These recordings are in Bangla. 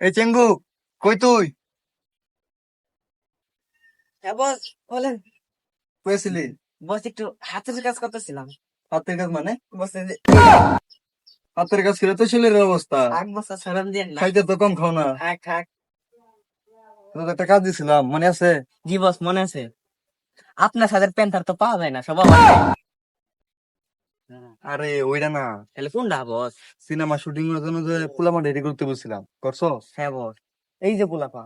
এই চেঙ্গু কই তুই? বস বলেন। কইছিলি বস একটু হাতের কাজ করতেছিলাম। হাতের কাজ মানে? বস এই যে হাতের কাজ করে তো ছেলের অবস্থা। এক বছর সরম দিয়ে খাইতে তো কম খাও না। একটা কাজ দিছিলাম মনে আছে? জি বস মনে আছে। আপনার সাথে প্যান্টার তো পাওয়া যায় না সব আরে ওইটা না। তাহলে কোনটা বস? সিনেমা শুটিং এর জন্য যে পোলামা রেডি করতে বলছিলাম করছ? হ্যাঁ বস। এই যে পোলাপা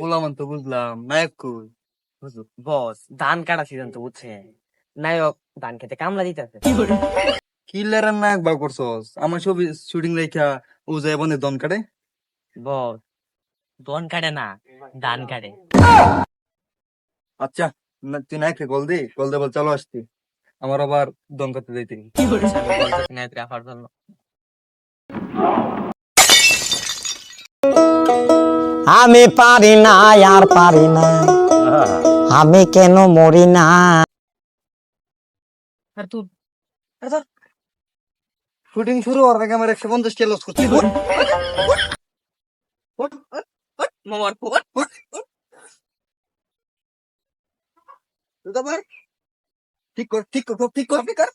পোলামান তো বুঝলাম। নায়ক কই? বস ধান কাটা সিজন তো বুঝছে। নায়ক ধান খেতে কামলা দিতেছে। কিলার নায়ক বা করছস আমার ছবি শুটিং রেখা ও যায় বনে দন কাটে। বস দন কাটে না ধান কাটে। আচ্ছা তুই নায়ককে কল দে। কল দে বল চলো আসতি আমার আবার দন কাটতে যাইতে রাখার জন্য। আমি পারি না আর পারি না। আমি কেন মরি না? আর তুই? শুটিং শুরু হওয়ার আগে আমার একশো পঞ্চাশ কে লস করছি। মামার ঠিক কর ঠিক কর ঠিক কর ঠিক কর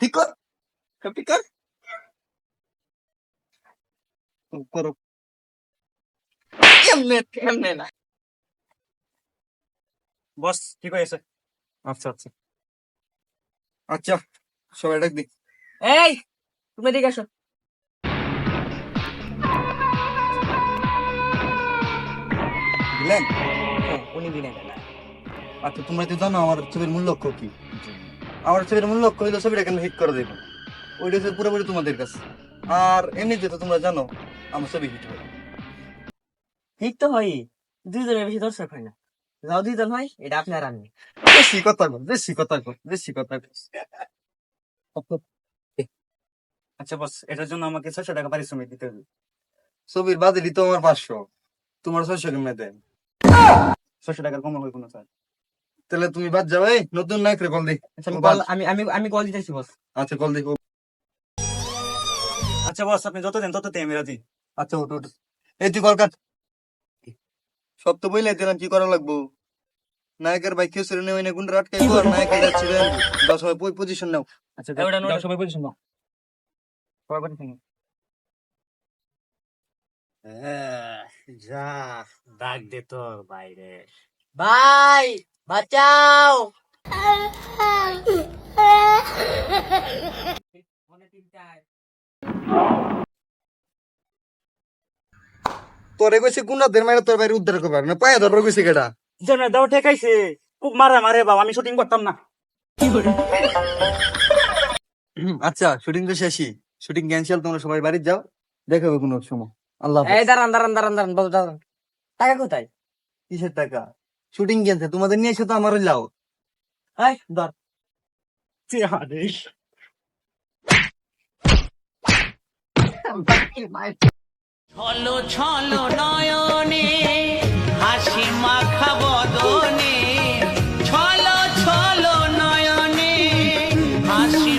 ঠিক কর ঠিক কর। করো। কেমনে কেমনে না? বস ঠিক হয়েছে আচ্ছা আচ্ছা। আচ্ছা সবাই ডাক দি এই তুমি এদিকে আসো। দিলেন উনি দিলেন আচ্ছা তোমরা তো জানো আমার ছবির মূল লক্ষ্য কি? আমার ছবির মূল লক্ষ্য হলো ছবিটা কেন হিট করে দেবো ওইটা হচ্ছে পুরোপুরি তোমাদের কাছে। আর এমনিতে তো তোমরা জানো আমার ছবি হিট হবে ঠিক তো হয় দুইজনের বেশি দর্শক হয় না। যাও দুইজন হয় এটা আপনার আমি বেশি কথা কর বেশি কথা কর বেশি কথা কর আচ্ছা বস এটার জন্য আমাকে ছয়শো টাকা পারিশ্রমিক দিতে হবে। ছবির বাজেটই তো আমার পাঁচশো। তোমার ছয়শো কেমনে দেন? ছয়শো টাকার কম হবে কোনো স্যার। তাহলে তুমি বাদ যাও এই নতুন নায়ক রে কল দি। আচ্ছা, আমি কল আমি আমি কল দিতেছি বস আচ্ছা কল দি আচ্ছা বস আপনি যত দেন তত দিই আমি রাজি। আচ্ছা ওঠ ওঠ এই তুই কল কাট। সব তো বইলে দিলাম কি করা লাগবো? নায়কের বাইক কেউ ছেড়ে নেওয়া গুন্ডা আটকাইবো আর নায়কের যাচ্ছিলেন দশ হয় পজিশন নাও। আচ্ছা ওটা নোট- সবাই পজিশন নাও। সবাই নাও। যা ডাক দে তোর বাইরে ভাই! বাঁচাও। তোরে কইছে গুন্ডাদের মাইরে তোর বাইরে উদ্ধার করবার না পায়ে ধরবার কইছে জনে দাও ঠেকাইছে খুব মারে মারে বাবা আমি শুটিং করতাম না। আচ্ছা শুটিং তো শেষই। শুটিং ক্যান্সেল তোমরা সবাই বাড়ি যাও দেখাবে কোনো সময়। আল্লাহ। এই দাঁড়ান দাঁড়ান দাঁড়ান দাঁড়ান দাঁড়ান। টাকা কোথায়? কিসের টাকা? শুটিং কেন তোমাদের নিয়ে তো আমার লাও আয় ছলো ছলো নয়নে, হাসি মাখা বদনে। নয়নে, হাসি